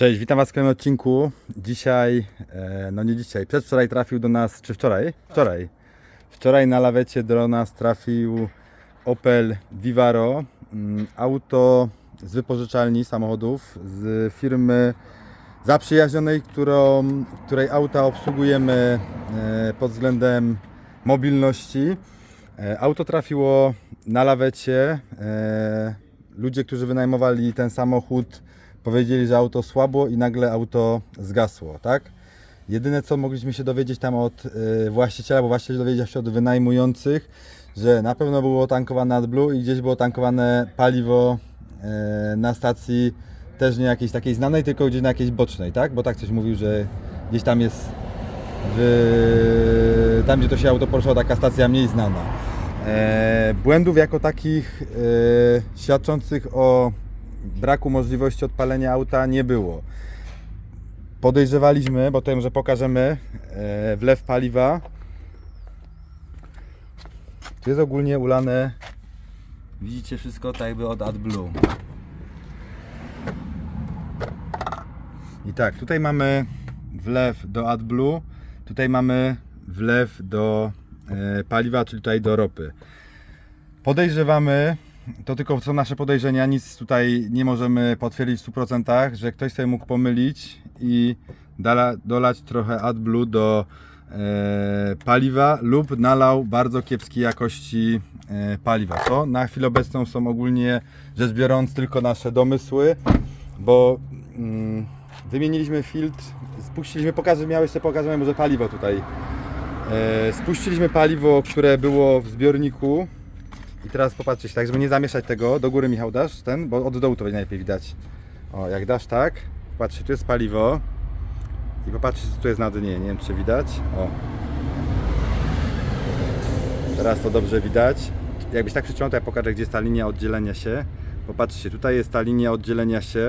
Cześć, witam Was w kolejnym odcinku. Dzisiaj, e, no nie dzisiaj, przedwczoraj trafił do nas, czy wczoraj? Wczoraj. Wczoraj na lawecie do nas trafił Opel Vivaro, mm, auto z wypożyczalni samochodów, z firmy zaprzyjaźnionej, którą, której auta obsługujemy e, pod względem mobilności. E, Auto trafiło na lawecie. Ludzie, którzy wynajmowali ten samochód, powiedzieli, że auto słabo i nagle auto zgasło, tak? Jedyne co mogliśmy się dowiedzieć tam od y, właściciela, bo właściciel dowiedział się od wynajmujących, że na pewno było tankowane AdBlue i gdzieś było tankowane paliwo y, na stacji też nie jakiejś takiej znanej, tylko gdzieś na jakiejś bocznej, tak? Bo tak coś mówił, że gdzieś tam jest w, tam, gdzie to się auto poruszało, taka stacja mniej znana. E, błędów jako takich e, świadczących o braku możliwości odpalenia auta nie było. Podejrzewaliśmy, bo to może pokażemy, e, wlew paliwa. Tu jest ogólnie ulane, widzicie wszystko tak jakby od AdBlue. I tak, tutaj mamy wlew do AdBlue, tutaj mamy wlew do e, paliwa, czyli tutaj do ropy. Podejrzewamy, to tylko są nasze podejrzenia, nic tutaj nie możemy potwierdzić w 100%, że ktoś sobie mógł pomylić i dolać trochę AdBlue do e, paliwa lub nalał bardzo kiepskiej jakości e, paliwa. To na chwilę obecną są ogólnie rzecz biorąc tylko nasze domysły, bo mm, wymieniliśmy filtr, spuściliśmy, pokażę, miał jeszcze pokażemy może paliwo tutaj. E, spuściliśmy paliwo, które było w zbiorniku i teraz popatrzcie, tak żeby nie zamieszać tego, do góry Michał dasz ten, bo od dołu to będzie najlepiej widać. O, jak dasz tak, patrzcie, tu jest paliwo i popatrzcie, co tu jest na dnie, nie wiem czy widać. O. Teraz to dobrze widać. Jakbyś tak przyciągnął, to ja pokażę, gdzie jest ta linia oddzielenia się. Popatrzcie, tutaj jest ta linia oddzielenia się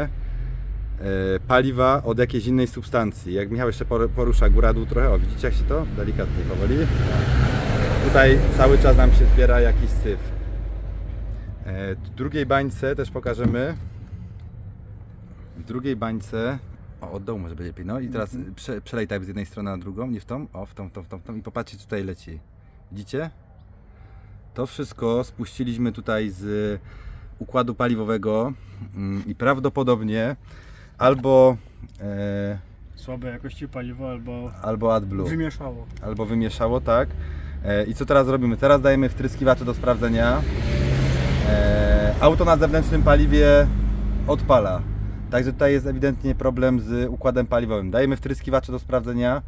e, paliwa od jakiejś innej substancji. Jak Michał jeszcze por- porusza góra-dół trochę, o widzicie jak się to delikatnie powoli. Tutaj cały czas nam się zbiera jakiś syf. E, W drugiej bańce też pokażemy. W drugiej bańce. O, od dołu może będzie lepiej. No i teraz prze, przelej tak z jednej strony na drugą, nie w tą, o w tą, w tą, w tą, w tą i popatrzcie tutaj leci. Widzicie? To wszystko spuściliśmy tutaj z układu paliwowego mm, i prawdopodobnie albo e, słabej jakości paliwo albo albo AdBlue wymieszało. albo wymieszało, tak. E, I co teraz robimy? Teraz dajemy wtryskiwacze do sprawdzenia. E, auto na zewnętrznym paliwie odpala. Także tutaj jest ewidentnie problem z układem paliwowym. Dajemy wtryskiwacze do sprawdzenia,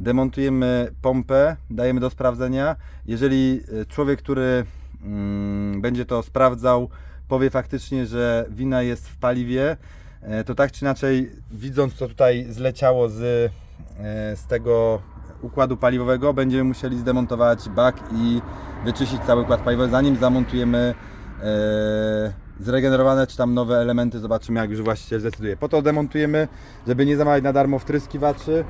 demontujemy pompę, dajemy do sprawdzenia. Jeżeli e, człowiek, który mm, będzie to sprawdzał, powie faktycznie, że wina jest w paliwie, e, to tak czy inaczej, widząc co tutaj zleciało z, z tego układu paliwowego, będziemy musieli zdemontować bak i wyczyścić cały układ paliwowy, zanim zamontujemy zregenerowane czy tam nowe elementy. Zobaczymy, jak już właściciel zdecyduje. Po to demontujemy, żeby nie zamawiać na darmo wtryskiwaczy,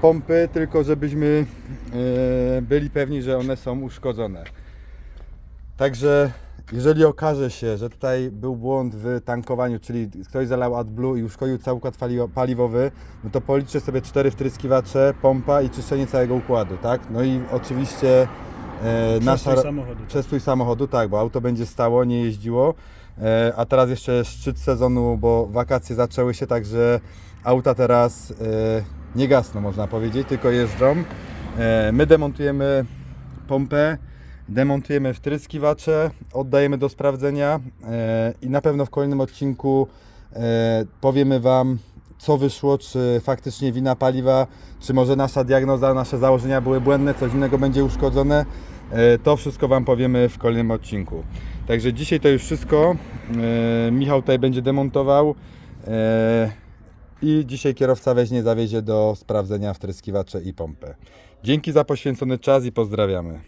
pompy, tylko żebyśmy e, byli pewni, że one są uszkodzone. Także jeżeli okaże się, że tutaj był błąd w tankowaniu, czyli ktoś zalał AdBlue i uszkodził cały układ pali- paliwowy, no to policzę sobie cztery wtryskiwacze, pompa i czyszczenie całego układu, tak? No i oczywiście e, nasza... Przestój samochodu. Przestój samochodu, tak, bo auto będzie stało, nie jeździło. E, a teraz jeszcze szczyt sezonu, bo wakacje zaczęły się, także auta teraz e, nie gasną, można powiedzieć, tylko jeżdżą. E, my demontujemy pompę, demontujemy wtryskiwacze, oddajemy do sprawdzenia e, i na pewno w kolejnym odcinku e, powiemy Wam, co wyszło, czy faktycznie wina paliwa, czy może nasza diagnoza, nasze założenia były błędne, coś innego będzie uszkodzone. E, To wszystko Wam powiemy w kolejnym odcinku. Także dzisiaj to już wszystko. E, Michał tutaj będzie demontował e, i dzisiaj kierowca weźmie, zawiezie do sprawdzenia wtryskiwacze i pompę. Dzięki za poświęcony czas i pozdrawiamy.